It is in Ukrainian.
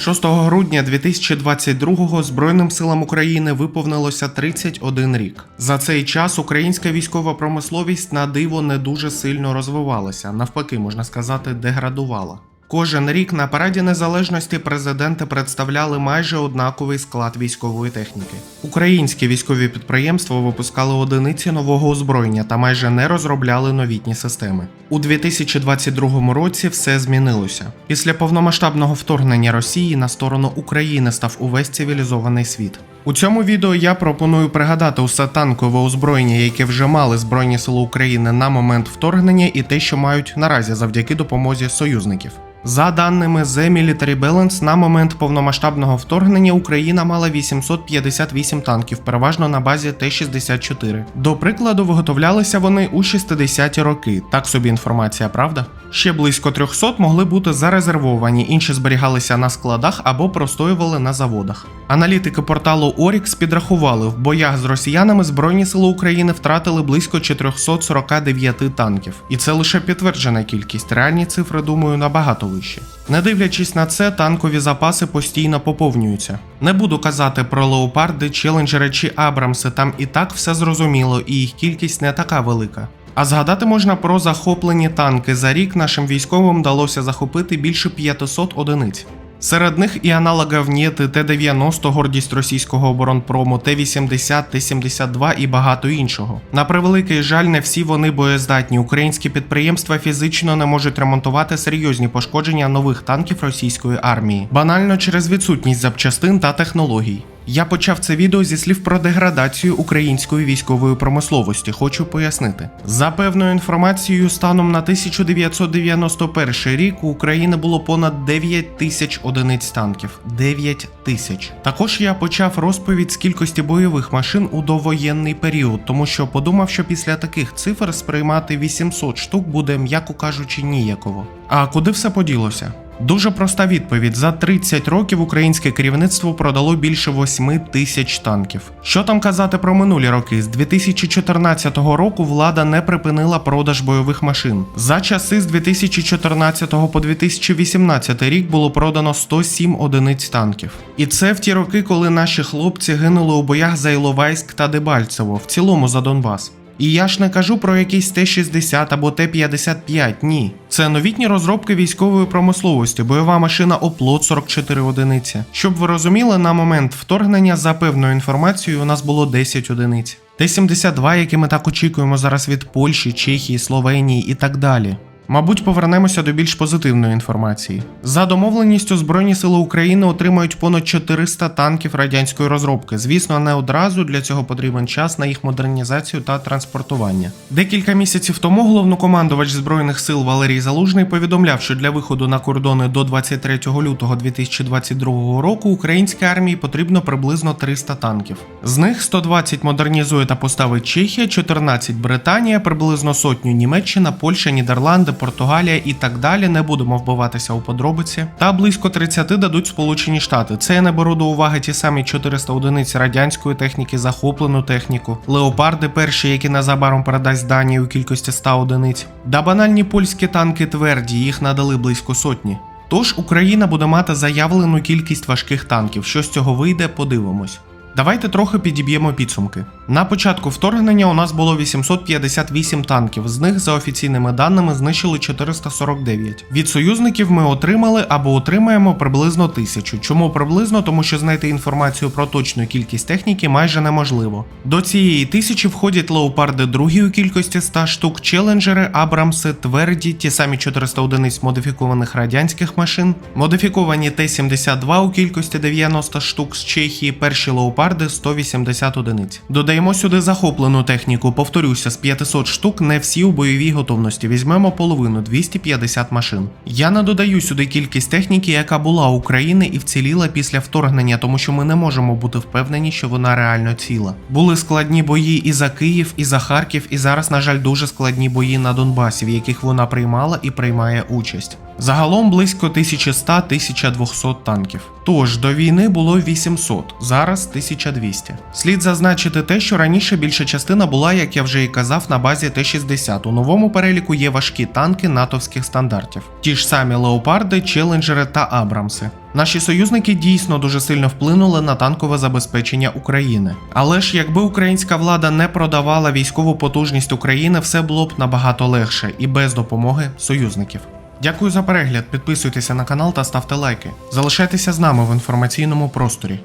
6 грудня 2022-го Збройним силам України виповнилося 31 рік. За цей час українська військова промисловість на диво не дуже сильно розвивалася, навпаки, можна сказати, деградувала. Кожен рік на параді незалежності президенти представляли майже однаковий склад військової техніки. Українські військові підприємства випускали одиниці нового озброєння та майже не розробляли новітні системи. У 2022 році все змінилося. Після повномасштабного вторгнення Росії на сторону України став увесь цивілізований світ. У цьому відео я пропоную пригадати усе танкове озброєння, яке вже мали Збройні Сили України на момент вторгнення, і те, що мають наразі завдяки допомозі союзників. За даними The Military Balance, на момент повномасштабного вторгнення Україна мала 858 танків, переважно на базі Т-64. До прикладу, виготовлялися вони у 60-ті роки. Так собі інформація, правда? Ще близько 300 могли бути зарезервовані, інші зберігалися на складах або простоювали на заводах. Аналітики порталу Orix підрахували, в боях з росіянами Збройні сили України втратили близько 449 танків. І це лише підтверджена кількість. Реальні цифри, думаю, набагато вищі. Не дивлячись на це, танкові запаси постійно поповнюються. Не буду казати про леопарди, челенджери чи Абрамси, там і так все зрозуміло, і їх кількість не така велика. А згадати можна про захоплені танки. За рік нашим військовим вдалося захопити більше 500 одиниць. Серед них і аналоги Ніти, Т-90, гордість російського оборонпрому, Т-80, Т-72 і багато іншого. На превеликий жаль, не всі вони боєздатні. Українські підприємства фізично не можуть ремонтувати серйозні пошкодження нових танків російської армії, банально через відсутність запчастин та технологій. Я почав це відео зі слів про деградацію української військової промисловості. Хочу пояснити. За певною інформацією, станом на 1991 рік у України було понад 9 тисяч одиниць танків. 9 тисяч. Також я почав розповідь з кількості бойових машин у довоєнний період, тому що подумав, що після таких цифр сприймати 800 штук буде, м'яко кажучи, ніяково. А куди все поділося? Дуже проста відповідь: за 30 років українське керівництво продало більше 8 тисяч танків. Що там казати про минулі роки? З 2014 року влада не припинила продаж бойових машин. За часи з 2014 по 2018 рік було продано 107 одиниць танків. І це в ті роки, коли наші хлопці гинули у боях за Іловайськ та Дебальцево, в цілому за Донбас. І я ж не кажу про якийсь Т-60 або Т-55, ні. Це новітні розробки військової промисловості, бойова машина Оплот 44 одиниці. Щоб ви розуміли, на момент вторгнення за певною інформацією у нас було 10 одиниць. Т-72, які ми так очікуємо зараз від Польщі, Чехії, Словенії і так далі. Мабуть, повернемося до більш позитивної інформації. За домовленістю Збройні сили України отримають понад 400 танків радянської розробки. Звісно, не одразу для цього потрібен час на їх модернізацію та транспортування. Декілька місяців тому головнокомандувач збройних сил Валерій Залужний повідомляв, що для виходу на кордони до 23 лютого 2022 року українській армії потрібно приблизно 300 танків. З них 120 модернізує та поставить Чехія, 14 Британія, приблизно сотню Німеччина, Польща, Нідерланди. Португалія і так далі. Не будемо вбиватися у подробиці. Та близько 30 дадуть Сполучені Штати. Це я не беру до уваги ті самі 400 одиниць радянської техніки, захоплену техніку, леопарди перші, які незабаром передасть Данії у кількості 100 одиниць. Да банальні польські танки тверді, їх надали близько сотні. Тож Україна буде мати заявлену кількість важких танків. Що з цього вийде, подивимось. Давайте трохи підіб'ємо підсумки. На початку вторгнення у нас було 858 танків, з них за офіційними даними знищили 449. Від союзників ми отримали або отримаємо приблизно тисячу. Чому приблизно? Тому що знайти інформацію про точну кількість техніки майже неможливо. До цієї тисячі входять леопарди другі у кількості 100 штук, челенджери, абрамси, тверді, ті самі 400 одиниць модифікованих радянських машин, модифіковані Т-72 у кількості 90 штук з Чехії, перші леопарди 180 одиниць. Додаємо сюди захоплену техніку. Повторюся, з 500 штук не всі у бойовій готовності. Візьмемо половину 250 машин. Я не додаю сюди кількість техніки, яка була у України і вціліла після вторгнення, тому що ми не можемо бути впевнені, що вона реально ціла. Були складні бої і за Київ, і за Харків, і зараз, на жаль, дуже складні бої на Донбасі, в яких вона приймала і приймає участь. Загалом близько 1100-1200 танків. Тож до війни було 800, зараз 1200. Слід зазначити те, що раніше більша частина була, як я вже і казав, на базі Т-60. У новому переліку є важкі танки натовських стандартів, ті ж самі леопарди, челенджери та Абрамси. Наші союзники дійсно дуже сильно вплинули на танкове забезпечення України. Але ж якби українська влада не продавала військову потужність України, все було б набагато легше і без допомоги союзників. Дякую за перегляд. Підписуйтеся на канал та ставте лайки. Залишайтеся з нами в інформаційному просторі.